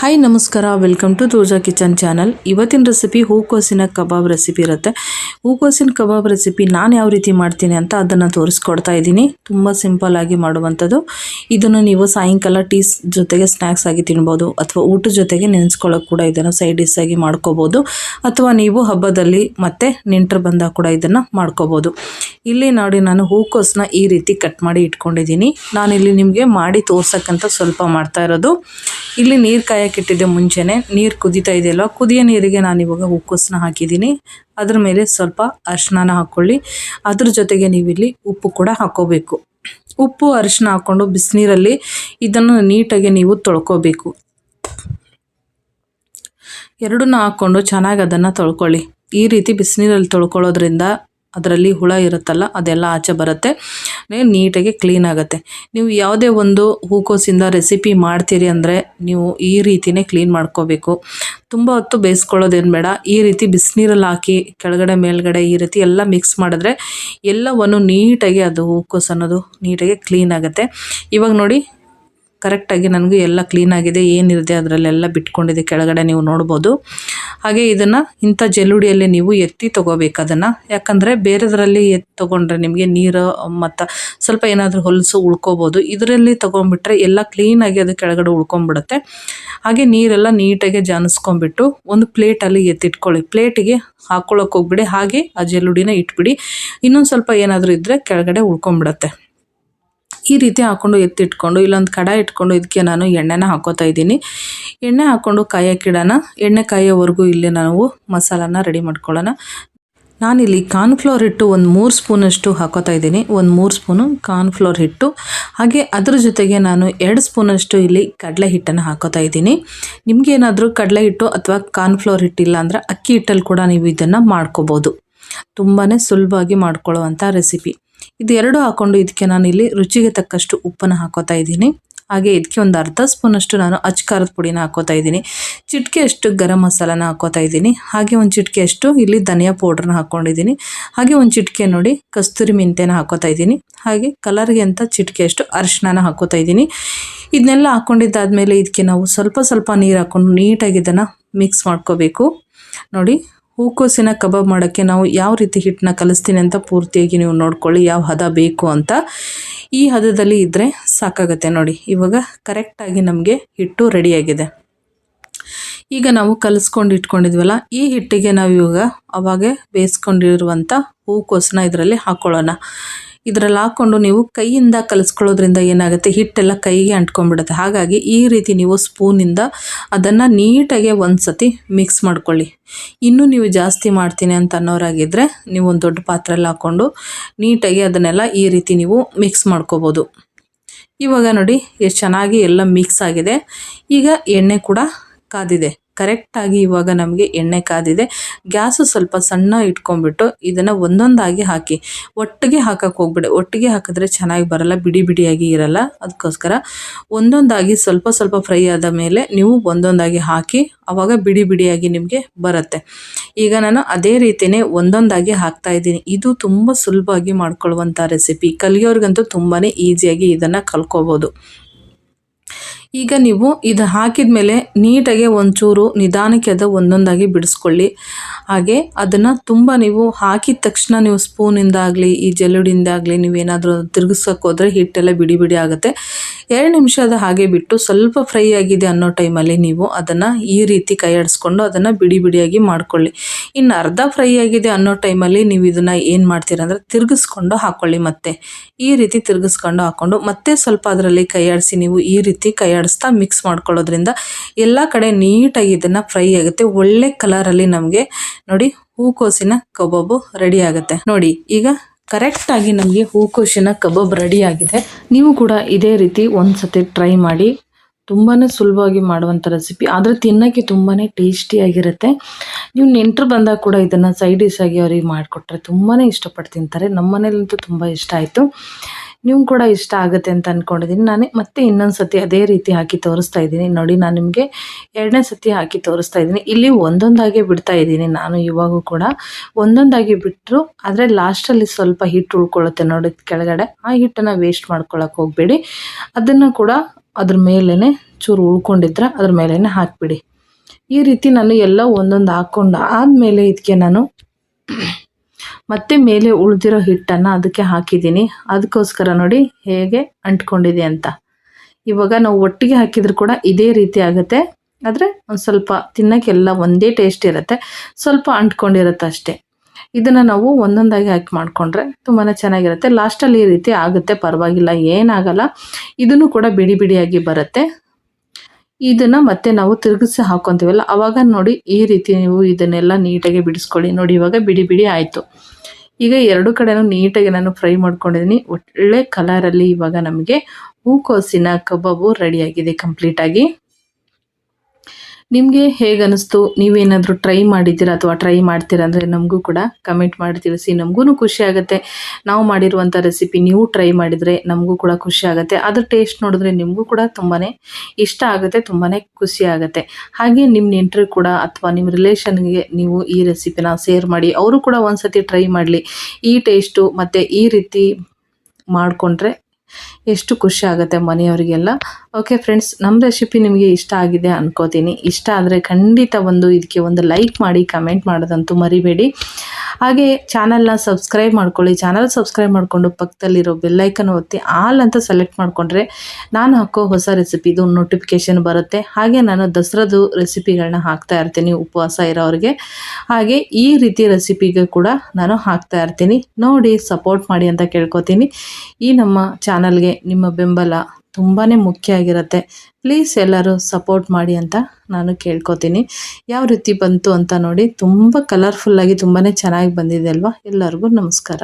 Hi ನಮಸ್ಕಾರ. Welcome to Toja kitchen channel ಇವತ್ತಿನ recipe ಹೂಕೋಸಿನ ಕಬಾಬ್ ರೆಸಿಪಿ ಇರುತ್ತೆ. ಹೂಕೋಸಿನ ಕಬಾಬ್ ರೆಸಿಪಿ ನಾನು ಯಾವ ರೀತಿ ಮಾಡ್ತೀನಿ ಅಂತ ಅದನ್ನು ತೋರಿಸ್ಕೊಡ್ತಾ ಇದ್ದೀನಿ. ತುಂಬ ಸಿಂಪಲ್ ಆಗಿ ಮಾಡುವಂಥದ್ದು. ಇದನ್ನು ನೀವು ಸಾಯಂಕಾಲ ಟೀಸ್ ಜೊತೆಗೆ ಸ್ನ್ಯಾಕ್ಸ್ ಆಗಿ ತಿನ್ಬೋದು ಅಥವಾ ಊಟದ ಜೊತೆಗೆ ನೆನೆಸ್ಕೊಳ್ಳೋಕೆ ಕೂಡ ಇದನ್ನು ಸೈಡ್ ಡಿಸ್ ಆಗಿ ಮಾಡ್ಕೋಬೋದು. ಅಥವಾ ನೀವು ಹಬ್ಬದಲ್ಲಿ ಮತ್ತೆ ನೆಂಟರು ಬಂದಾಗ ಕೂಡ ಇದನ್ನು ಮಾಡ್ಕೋಬೋದು. ಇಲ್ಲಿ ನೋಡಿ, ನಾನು ಹೂಕೋಸನ್ನ ಈ ರೀತಿ ಕಟ್ ಮಾಡಿ ಇಟ್ಕೊಂಡಿದ್ದೀನಿ. ನಾನಿಲ್ಲಿ ನಿಮಗೆ ಮಾಡಿ ತೋರ್ಸಕ್ಕಂತ ಸ್ವಲ್ಪ ಮಾಡ್ತಾ ಇರೋದು. ಇಲ್ಲಿ ನೀರು ಇಟ್ಟಿದ್ದೆ ಮುಂಚೆನೆ, ನೀರು ಕುದೀತಾ ಇದೆಯಲ್ವ? ಕುದಿಯೋ ನೀರಿಗೆ ನಾನು ಇವಾಗ ಹೂಕೋಸನ್ನ ಹಾಕಿದ್ದೀನಿ. ಅದ್ರ ಮೇಲೆ ಸ್ವಲ್ಪ ಅರಿಶಿನ ಹಾಕ್ಕೊಳ್ಳಿ ಅದ್ರ ಜೊತೆಗೆ ನೀವಿಲ್ಲಿ ಉಪ್ಪು ಕೂಡ ಹಾಕೋಬೇಕು. ಉಪ್ಪು ಅರಿಶಿನ ಹಾಕ್ಕೊಂಡು ಬಿಸಿನೀರಲ್ಲಿ ಇದನ್ನು ನೀಟಾಗಿ ನೀವು ತೊಳ್ಕೊಬೇಕು. ಎರಡನ್ನ ಹಾಕ್ಕೊಂಡು ಚೆನ್ನಾಗಿ ಅದನ್ನು ತೊಳ್ಕೊಳ್ಳಿ. ಈ ರೀತಿ ಬಿಸಿನೀರಲ್ಲಿ ತೊಳ್ಕೊಳ್ಳೋದ್ರಿಂದ ಅದರಲ್ಲಿ ಹುಳ ಇರುತ್ತಲ್ಲ, ಅದೆಲ್ಲ ಆಚೆ ಬರುತ್ತೆ. ನೀಟಾಗಿ ಕ್ಲೀನ್ ಆಗುತ್ತೆ. ನೀವು ಯಾವುದೇ ಒಂದು ಹೂಕೋಸಿಂದ ರೆಸಿಪಿ ಮಾಡ್ತೀರಿ ಅಂದರೆ ನೀವು ಈ ರೀತಿನೇ ಕ್ಲೀನ್ ಮಾಡ್ಕೋಬೇಕು. ತುಂಬ ಹೊತ್ತು ಬೇಯಿಸ್ಕೊಳ್ಳೋದೇನು ಬೇಡ. ಈ ರೀತಿ ಬಿಸಿನೀರಲ್ಲಿ ಹಾಕಿ ಕೆಳಗಡೆ, ಮೇಲ್ಗಡೆ ಈ ರೀತಿ ಎಲ್ಲ ಮಿಕ್ಸ್ ಮಾಡಿದ್ರೆ ಎಲ್ಲವನ್ನು ನೀಟಾಗಿ ಅದು ಹೂಕೋಸು ಅನ್ನೋದು ನೀಟಾಗಿ ಕ್ಲೀನ್ ಆಗುತ್ತೆ. ಇವಾಗ ನೋಡಿ ಕರೆಕ್ಟಾಗಿ ನನಗೂ ಎಲ್ಲ ಕ್ಲೀನಾಗಿದೆ ಏನಿದೆ ಅದರಲ್ಲೆಲ್ಲ ಬಿಟ್ಕೊಂಡಿದೆ. ಕೆಳಗಡೆ ನೀವು ನೋಡ್ಬೋದು. ಹಾಗೆ ಇದನ್ನು ಇಂಥ ಜಲ್ಲುಡಿಯಲ್ಲಿ ನೀವು ಎತ್ತಿ ತೊಗೋಬೇಕು ಅದನ್ನು. ಯಾಕಂದರೆ ಬೇರೆದರಲ್ಲಿ ಎತ್ತಿ ತೊಗೊಂಡ್ರೆ ನಿಮಗೆ ನೀರು, ಮತ್ತು ಸ್ವಲ್ಪ ಏನಾದರೂ ಹೊಲಸು ಉಳ್ಕೋಬೋದು. ಇದರಲ್ಲಿ ತೊಗೊಂಡ್ಬಿಟ್ರೆ ಎಲ್ಲ ಕ್ಲೀನಾಗಿ ಅದು ಕೆಳಗಡೆ ಉಳ್ಕೊಂಬಿಡುತ್ತೆ ಹಾಗೆ ನೀರೆಲ್ಲ ನೀಟಾಗಿ ಜಾನಿಸ್ಕೊಂಡ್ಬಿಟ್ಟು ಒಂದು ಪ್ಲೇಟಲ್ಲಿ ಎತ್ತಿಟ್ಕೊಳ್ಳಿ. ಪ್ಲೇಟಿಗೆ ಹಾಕ್ಕೊಳ್ಳೋಕೆ ಹೋಗ್ಬಿಡಿ. ಹಾಗೆ ಆ ಜಲ್ಲುಡಿನ ಇಟ್ಬಿಡಿ. ಇನ್ನೊಂದು ಸ್ವಲ್ಪ ಏನಾದರೂ ಇದ್ದರೆ ಕೆಳಗಡೆ ಉಳ್ಕೊಂಬಿಡತ್ತೆ ಈ ರೀತಿ ಹಾಕ್ಕೊಂಡು ಎತ್ತಿಟ್ಕೊಂಡು, ಇಲ್ಲೊಂದು ಕಡ ಇಟ್ಕೊಂಡು ಇದಕ್ಕೆ ನಾನು ಎಣ್ಣೆನ ಹಾಕೋತಾ ಇದ್ದೀನಿ. ಎಣ್ಣೆ ಹಾಕ್ಕೊಂಡು ಕಾಯಕ್ಕಿಡೋಣ. ಎಣ್ಣೆ ಕಾಯೋವರೆಗೂ ಇಲ್ಲಿ ನಾವು ಮಸಾಲಾನ ರೆಡಿ ಮಾಡ್ಕೊಳ್ಳೋಣ. ನಾನಿಲ್ಲಿ ಕಾರ್ನ್ಫ್ಲೋರ್ ಹಿಟ್ಟು ಒಂದು ಮೂರು ಸ್ಪೂನಷ್ಟು ಹಾಕೋತಾ ಇದ್ದೀನಿ. ಒಂದು ಮೂರು ಸ್ಪೂನು ಕಾರ್ನ್ಫ್ಲೋರ್ ಹಿಟ್ಟು. ಹಾಗೆ ಅದ್ರ ಜೊತೆಗೆ ನಾನು ಎರಡು ಸ್ಪೂನಷ್ಟು ಇಲ್ಲಿ ಕಡಲೆ ಹಿಟ್ಟನ್ನು ಹಾಕೋತಾ ಇದ್ದೀನಿ. ನಿಮಗೇನಾದರೂ ಕಡಲೆ ಹಿಟ್ಟು ಅಥವಾ ಕಾರ್ನ್ಫ್ಲೋರ್ ಹಿಟ್ಟಿಲ್ಲ ಅಂದರೆ ಅಕ್ಕಿ ಹಿಟ್ಟಲ್ಲಿ ಕೂಡ ನೀವು ಇದನ್ನು ಮಾಡ್ಕೋಬೋದು. ತುಂಬಾ ಸುಲಭವಾಗಿ ಮಾಡ್ಕೊಳ್ಳುವಂಥ ರೆಸಿಪಿ. ಇದು ಎರಡು ಹಾಕೊಂಡು ಇದಕ್ಕೆ ನಾನು ಇಲ್ಲಿ ರುಚಿಗೆ ತಕ್ಕಷ್ಟು ಉಪ್ಪನ್ನು ಹಾಕೋತಾ ಇದ್ದೀನಿ. ಹಾಗೆ ಇದಕ್ಕೆ ಒಂದು ಅರ್ಧ ಸ್ಪೂನಷ್ಟು ನಾನು ಅಚ್ಕಾರದ ಪುಡಿನ ಹಾಕೋತಾ ಇದ್ದೀನಿ. ಚಿಟಿಕೆಯಷ್ಟು ಗರಂ ಮಸಾಲಾನ ಹಾಕೋತಾ ಇದ್ದೀನಿ. ಹಾಗೆ ಒಂದು ಚಿಟಿಕೆಯಷ್ಟು ಇಲ್ಲಿ ಧನಿಯಾ ಪೌಡ್ರನ್ನ ಹಾಕ್ಕೊಂಡಿದ್ದೀನಿ ಹಾಗೆ ಒಂದು ಚಿಟಿಕೆ ನೋಡಿ ಕಸ್ತೂರಿ ಮೆಂತ್ಯನ ಹಾಕೋತಾ ಇದ್ದೀನಿ. ಹಾಗೆ ಕಲರ್ಗೆ ಅಂತ ಚಿಟಿಕೆಯಷ್ಟು ಅರಿಶಿನ ಹಾಕೋತಾ ಇದ್ದೀನಿ. ಇದನ್ನೆಲ್ಲ ಹಾಕ್ಕೊಂಡಿದ್ದಾದಮೇಲೆ ಇದಕ್ಕೆ ನಾವು ಸ್ವಲ್ಪ ಸ್ವಲ್ಪ ನೀರು ಹಾಕ್ಕೊಂಡು ನೀಟಾಗಿ ಇದನ್ನು ಮಿಕ್ಸ್ ಮಾಡ್ಕೋಬೇಕು. ನೋಡಿ ಹೂಕೋಸಿನ ಕಬಾಬ್ ಮಾಡೋಕ್ಕೆ ನಾವು ಯಾವ ರೀತಿ ಹಿಟ್ಟನ್ನ ಕಲಿಸ್ತೀನಿ ಅಂತ ಪೂರ್ತಿಯಾಗಿ ನೀವು ನೋಡ್ಕೊಳ್ಳಿ, ಯಾವ ಹದ ಬೇಕು ಅಂತ. ಈ ಹದದಲ್ಲಿ ಇದ್ದರೆ ಸಾಕಾಗತ್ತೆ ನೋಡಿ, ಇವಾಗ ಕರೆಕ್ಟಾಗಿ ನಮಗೆ ಹಿಟ್ಟು ರೆಡಿಯಾಗಿದೆ. ಈಗ ನಾವು ಕಲಿಸ್ಕೊಂಡು ಇಟ್ಕೊಂಡಿದ್ವಲ್ಲ, ಈ ಹಿಟ್ಟಿಗೆ ನಾವು ಇವಾಗ ಅವಾಗೆ ಬೇಯಿಸ್ಕೊಂಡಿರುವಂಥ ಹೂಕೋಸನ್ನ ಇದರಲ್ಲಿ ಹಾಕ್ಕೊಳ್ಳೋಣ ಇದರಲ್ಲಿ ಹಾಕ್ಕೊಂಡು ನೀವು ಕೈಯಿಂದ ಕಲಿಸ್ಕೊಳ್ಳೋದ್ರಿಂದ ಏನಾಗುತ್ತೆ? ಹಿಟ್ಟೆಲ್ಲ ಕೈಗೆ ಅಂಟ್ಕೊಂಡ್ಬಿಡುತ್ತೆ. ಹಾಗಾಗಿ ಈ ರೀತಿ ನೀವು ಸ್ಪೂನಿಂದ ಅದನ್ನು ನೀಟಾಗಿ ಒಂದು ಸತಿ ಮಿಕ್ಸ್ ಮಾಡ್ಕೊಳ್ಳಿ. ಇನ್ನೂ ನೀವು ಜಾಸ್ತಿ ಮಾಡ್ತೀನಿ ಅಂತ ಅನ್ನೋರಾಗಿದ್ದರೆ ನೀವು ಒಂದು ದೊಡ್ಡ ಪಾತ್ರೆಯಲ್ಲಿ ಹಾಕ್ಕೊಂಡು ನೀಟಾಗಿ ಅದನ್ನೆಲ್ಲ ಈ ರೀತಿ ನೀವು ಮಿಕ್ಸ್ ಮಾಡ್ಕೋಬೋದು. ಇವಾಗ ನೋಡಿ, ಎಷ್ಟು ಚೆನ್ನಾಗಿ ಎಲ್ಲ ಮಿಕ್ಸ್ ಆಗಿದೆ. ಈಗ ಎಣ್ಣೆ ಕೂಡ ಕಾದಿದೆ. ಕರೆಕ್ಟಾಗಿ ಇವಾಗ ನಮಗೆ ಎಣ್ಣೆ ಕಾದಿದೆ. ಗ್ಯಾಸು ಸ್ವಲ್ಪ ಸಣ್ಣ ಇಟ್ಕೊಂಡ್ಬಿಟ್ಟು ಇದನ್ನು ಒಂದೊಂದಾಗಿ ಹಾಕಿ. ಒಟ್ಟಿಗೆ ಹಾಕಕ್ಕೆ ಹೋಗ್ಬಿಡಿ. ಒಟ್ಟಿಗೆ ಹಾಕಿದ್ರೆ ಚೆನ್ನಾಗಿ ಬರಲ್ಲ, ಬಿಡಿ ಬಿಡಿಯಾಗಿ ಇರಲ್ಲ. ಅದಕ್ಕೋಸ್ಕರ ಒಂದೊಂದಾಗಿ ಸ್ವಲ್ಪ ಸ್ವಲ್ಪ ಫ್ರೈ ಆದ ಮೇಲೆ ನೀವು ಒಂದೊಂದಾಗಿ ಹಾಕಿ ಆವಾಗ ಬಿಡಿ ಬಿಡಿಯಾಗಿ ನಿಮಗೆ ಬರುತ್ತೆ. ಈಗ ನಾನು ಅದೇ ರೀತಿಯೇ ಒಂದೊಂದಾಗಿ ಹಾಕ್ತಾ ಇದ್ದೀನಿ. ಇದು ತುಂಬ ಸುಲಭವಾಗಿ ಮಾಡ್ಕೊಳ್ಳುವಂಥ ರೆಸಿಪಿ ಕಲಿಯೋರಿಗಂತೂ ತುಂಬಾ ಈಸಿಯಾಗಿ ಇದನ್ನು ಕಲ್ಕೋಬೋದು ಈಗ ನೀವು ಇದು ಹಾಕಿದ ಮೇಲೆ ನೀಟಾಗಿ ಒಂಚೂರು ನಿಧಾನಕ್ಕೆ ಅದು ಒಂದೊಂದಾಗಿ ಬಿಡಿಸ್ಕೊಳ್ಳಿ. ಹಾಗೆ ಅದನ್ನು ತುಂಬ ನೀವು ಹಾಕಿದ ತಕ್ಷಣ ನೀವು ಸ್ಪೂನಿಂದಾಗಲಿ ಈ ಜಲ್ಲುಡಿಂದಾಗಲಿ ನೀವೇನಾದರೂ ತಿರುಗಿಸೋಕೆ ಹೋದರೆ ಹಿಟ್ಟೆಲ್ಲ ಬಿಡಿ ಬಿಡಿ ಆಗುತ್ತೆ. ಎರಡು ನಿಮಿಷ ಅದು ಹಾಗೆ ಬಿಟ್ಟು ಸ್ವಲ್ಪ ಫ್ರೈ ಆಗಿದೆ ಅನ್ನೋ ಟೈಮಲ್ಲಿ ನೀವು ಅದನ್ನು ಈ ರೀತಿ ಕೈ ಆಡಿಸ್ಕೊಂಡು ಅದನ್ನು ಬಿಡಿ ಬಿಡಿಯಾಗಿ ಮಾಡ್ಕೊಳ್ಳಿ. ಇನ್ನು ಅರ್ಧ ಫ್ರೈ ಆಗಿದೆ ಅನ್ನೋ ಟೈಮಲ್ಲಿ ನೀವು ಇದನ್ನು ಏನು ಮಾಡ್ತೀರ ಅಂದರೆ ತಿರುಗಿಸ್ಕೊಂಡು ಹಾಕ್ಕೊಳ್ಳಿ ಮತ್ತೆ. ಈ ರೀತಿ ತಿರುಗಿಸ್ಕೊಂಡು ಹಾಕ್ಕೊಂಡು ಮತ್ತೆ ಸ್ವಲ್ಪ ಅದರಲ್ಲಿ ಕೈ ಆಡಿಸಿ ನೀವು ಈ ರೀತಿ ಕೈ ಆಡಿಸ್ತಾ ಮಿಕ್ಸ್ ಮಾಡ್ಕೊಳ್ಳೋದ್ರಿಂದ ಎಲ್ಲ ಕಡೆ ನೀಟಾಗಿ ಇದನ್ನು ಫ್ರೈ ಆಗುತ್ತೆ. ಒಳ್ಳೆ ಕಲರಲ್ಲಿ ನಮಗೆ ನೋಡಿ ಹೂಕೋಸಿನ ಕಬಾಬು ರೆಡಿ ಆಗುತ್ತೆ. ನೋಡಿ ಈಗ ಕರೆಕ್ಟಾಗಿ ನಮಗೆ ಹೂಕೋಶಿನ ಕಬಾಬ್ ಆಗಿದೆ. ನೀವು ಕೂಡ ಇದೇ ರೀತಿ ಒಂದು ಸತಿ ಟ್ರೈ ಮಾಡಿ ತುಂಬಾ ಸುಲಭವಾಗಿ ಮಾಡುವಂಥ ರೆಸಿಪಿ ಆದರೆ ತಿನ್ನೋಕ್ಕೆ ತುಂಬಾ ಟೇಸ್ಟಿಯಾಗಿರುತ್ತೆ ನೀವು ನೆಂಟರು ಬಂದಾಗ ಕೂಡ ಇದನ್ನು ಸೈಡ್ ಡಿಶ್ ಆಗಿ ಅವ್ರಿಗೆ ಮಾಡಿಕೊಟ್ರೆ ತುಂಬಾ ಇಷ್ಟಪಟ್ಟು ತಿಂತಾರೆ. ನಮ್ಮ ಮನೇಲಂತೂ ತುಂಬ ಇಷ್ಟ ಆಯಿತು. ನೀವು ಕೂಡ ಇಷ್ಟ ಆಗುತ್ತೆ ಅಂತ ಅಂದ್ಕೊಂಡಿದ್ದೀನಿ ನಾನೇ ಮತ್ತೆ ಇನ್ನೊಂದು ಸತಿ ಅದೇ ರೀತಿ ಹಾಕಿ ತೋರಿಸ್ತಾ ಇದ್ದೀನಿ. ನೋಡಿ, ನಾನು ನಿಮಗೆ ಎರಡನೇ ಸತಿ ಹಾಕಿ ತೋರಿಸ್ತಾ ಇದ್ದೀನಿ. ಇಲ್ಲಿ ಒಂದೊಂದಾಗೆ ಬಿಡ್ತಾ ಇದ್ದೀನಿ ನಾನು ಇವಾಗೂ ಕೂಡ. ಒಂದೊಂದಾಗಿ ಬಿಟ್ಟರು ಆದರೆ ಲಾಸ್ಟಲ್ಲಿ ಸ್ವಲ್ಪ ಹಿಟ್ಟು ಉಳ್ಕೊಳ್ಳುತ್ತೆ ನೋಡಿ ಕೆಳಗಡೆ. ಆ ಹಿಟ್ಟನ್ನು ವೇಸ್ಟ್ ಮಾಡ್ಕೊಳ್ಳೋಕೆ ಹೋಗಬೇಡಿ. ಅದನ್ನು ಕೂಡ ಅದ್ರ ಮೇಲೇ ಚೂರು ಉಳ್ಕೊಂಡಿದ್ರೆ ಅದ್ರ ಮೇಲೇ ಹಾಕಿಬಿಡಿ. ಈ ರೀತಿ ನಾನು ಎಲ್ಲ ಒಂದೊಂದು ಹಾಕ್ಕೊಂಡು ಆದಮೇಲೆ ಇದಕ್ಕೆ ನಾನು ಮತ್ತೆ ಮೇಲೆ ಉಳಿದಿರೋ ಹಿಟ್ಟನ್ನು ಅದಕ್ಕೆ ಹಾಕಿದ್ದೀನಿ. ಅದಕ್ಕೋಸ್ಕರ ನೋಡಿ ಹೇಗೆ ಅಂಟ್ಕೊಂಡಿದೆ ಅಂತ. ಇವಾಗ ನಾವು ಒಟ್ಟಿಗೆ ಹಾಕಿದ್ರು ಕೂಡ ಇದೇ ರೀತಿ ಆಗುತ್ತೆ. ಆದರೆ ಒಂದು ಸ್ವಲ್ಪ ತಿನ್ನೋಕ್ಕೆಲ್ಲ ಒಂದೇ ಟೇಸ್ಟ್ ಇರುತ್ತೆ. ಸ್ವಲ್ಪ ಅಂಟ್ಕೊಂಡಿರುತ್ತೆ ಅಷ್ಟೇ. ಇದನ್ನು ನಾವು ಒಂದೊಂದಾಗಿ ಹಾಕಿ ಮಾಡಿಕೊಂಡ್ರೆ ತುಂಬಾ ಚೆನ್ನಾಗಿರುತ್ತೆ. ಲಾಸ್ಟಲ್ಲಿ ಈ ರೀತಿ ಆಗುತ್ತೆ, ಪರವಾಗಿಲ್ಲ, ಏನಾಗಲ್ಲ. ಇದನ್ನು ಕೂಡ ಬಿಡಿ ಬಿಡಿಯಾಗಿ ಬರುತ್ತೆ. ಇದನ್ನು ಮತ್ತೆ ನಾವು ತಿರುಗಿಸಿ ಹಾಕೊಂತೀವಲ್ಲ, ಅವಾಗ ನೋಡಿ ಈ ರೀತಿ ನೀವು ಇದನ್ನೆಲ್ಲ ನೀಟಾಗಿ ಬಿಡಿಸ್ಕೊಳ್ಳಿ. ನೋಡಿ, ಇವಾಗ ಬಿಡಿ ಬಿಡಿ ಆಯಿತು. ಈಗ ಎರಡು ಕಡೆನೂ ನೀಟಾಗಿ ನಾನು ಫ್ರೈ ಮಾಡ್ಕೊಂಡಿದ್ದೀನಿ. ಒಳ್ಳೆ ಕಲರಲ್ಲಿ ಇವಾಗ ನಮಗೆ ಹೂಕೋಸಿನ ಕಬಾಬು ರೆಡಿಯಾಗಿದೆ ಕಂಪ್ಲೀಟಾಗಿ ನಿಮಗೆ ಹೇಗೆ ಅನ್ನಿಸ್ತು ನೀವೇನಾದರೂ ಟ್ರೈ ಮಾಡಿದ್ದೀರಾ ಅಥವಾ ಟ್ರೈ ಮಾಡ್ತೀರಾ ಅಂದರೆ ನಮಗೂ ಕೂಡ ಕಮೆಂಟ್ ಮಾಡಿ ತಿಳಿಸಿ ನಮಗೂ ಖುಷಿ ಆಗುತ್ತೆ. ನಾವು ಮಾಡಿರುವಂಥ ರೆಸಿಪಿ ನೀವು ಟ್ರೈ ಮಾಡಿದರೆ ನಮಗೂ ಕೂಡ ಖುಷಿ ಆಗುತ್ತೆ. ಅದ್ರ ಟೇಸ್ಟ್ ನೋಡಿದ್ರೆ ನಿಮಗೂ ಕೂಡ ತುಂಬಾ ಇಷ್ಟ ಆಗುತ್ತೆ ತುಂಬಾ ಖುಷಿ ಆಗುತ್ತೆ. ಹಾಗೆ ನಿಮ್ಮ ನೆಂಟರು ಕೂಡ ಅಥವಾ ನಿಮ್ಮ ರಿಲೇಷನ್ಗೆ ನೀವು ಈ ರೆಸಿಪಿನ ಶೇರ್ ಮಾಡಿ, ಅವರು ಕೂಡ ಒಂದ್ಸತಿ ಟ್ರೈ ಮಾಡಲಿ. ಈ ಟೇಸ್ಟು ಮತ್ತು ಈ ರೀತಿ ಮಾಡಿಕೊಂಡ್ರೆ ಎಷ್ಟು ಖುಷಿ ಆಗುತ್ತೆ ಮನೆಯವರಿಗೆಲ್ಲ. ಓಕೆ ಫ್ರೆಂಡ್ಸ್ ನಮ್ಮ ರೆಸಿಪಿ ನಿಮಗೆ ಇಷ್ಟ ಆಗಿದೆ ಅನ್ಕೋತೀನಿ. ಇಷ್ಟ ಆದರೆ ಖಂಡಿತ ಒಂದು, ಇದಕ್ಕೆ ಒಂದು ಲೈಕ್ ಮಾಡಿ ಕಮೆಂಟ್ ಮಾಡೋದಂತೂ ಮರಿಬೇಡಿ. ಹಾಗೆ ಚಾನಲ್ನ ಸಬ್ಸ್ಕ್ರೈಬ್ ಮಾಡ್ಕೊಳ್ಳಿ. ಚಾನಲ್ ಸಬ್ಸ್ಕ್ರೈಬ್ ಮಾಡಿಕೊಂಡು ಪಕ್ಕದಲ್ಲಿರೋ ಬೆಲ್ಲೈಕನ್ ಒತ್ತಿ ಆಲ್ ಅಂತ ಸೆಲೆಕ್ಟ್ ಮಾಡಿಕೊಂಡ್ರೆ ನಾನು ಹಾಕೋ ಹೊಸ ರೆಸಿಪಿದು ನೋಟಿಫಿಕೇಷನ್ ಬರುತ್ತೆ. ಹಾಗೆ ನಾನು ದಸರಾದು ರೆಸಿಪಿಗಳನ್ನ ಹಾಕ್ತಾ ಇರ್ತೀನಿ ಉಪವಾಸ ಇರೋರಿಗೆ. ಹಾಗೆ ಈ ರೀತಿ ರೆಸಿಪಿಗೆ ಕೂಡ ನಾನು ಹಾಕ್ತಾ ಇರ್ತೀನಿ. ನೋಡಿ ಸಪೋರ್ಟ್ ಮಾಡಿ ಅಂತ ಕೇಳ್ಕೊತೀನಿ. ಈ ನಮ್ಮ ಚಾನಲ್ಗೆ ನಿಮ್ಮ ಬೆಂಬಲ. ತುಂಬಾ ಮುಖ್ಯ ಆಗಿರುತ್ತೆ. ಪ್ಲೀಸ್ ಎಲ್ಲರೂ ಸಪೋರ್ಟ್ ಮಾಡಿ ಅಂತ ನಾನು ಕೇಳ್ಕೊತೀನಿ. ಯಾವ ರೀತಿ ಬಂತು ಅಂತ ನೋಡಿ ತುಂಬ ಕಲರ್ಫುಲ್ಲಾಗಿ ತುಂಬಾ ಚೆನ್ನಾಗಿ ಬಂದಿದೆ ಅಲ್ವಾ? ಎಲ್ಲರಿಗೂ ನಮಸ್ಕಾರ.